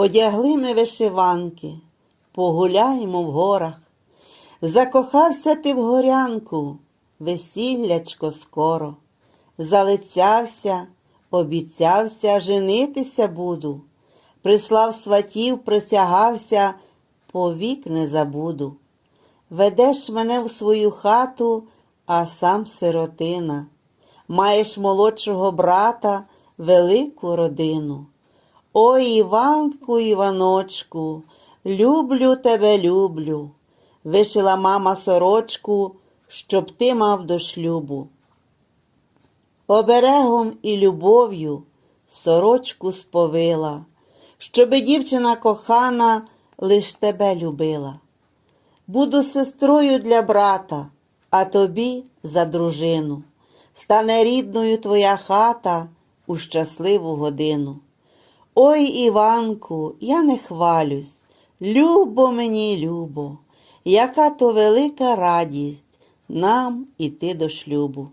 Одягли ми вишиванки, погуляємо в горах. Закохався ти в горянку, весіллячко скоро. Залицявся, обіцявся, женитися буду. Прислав сватів, присягався, повік не забуду. Ведеш мене в свою хату, а сам сиротина. Маєш молодшого брата, велику родину. Ой, Іванку, Іваночку, люблю тебе, люблю. Вишила мама сорочку, щоб ти мав до шлюбу. Оберегом і любов'ю сорочку сповила, щоби дівчина кохана лиш тебе любила. Буду сестрою для брата, а тобі за дружину. Стане рідною твоя хата у щасливу годину. Ой, Іванку, я не хвалюсь, любо мені, любо, яка то велика радість нам іти до шлюбу.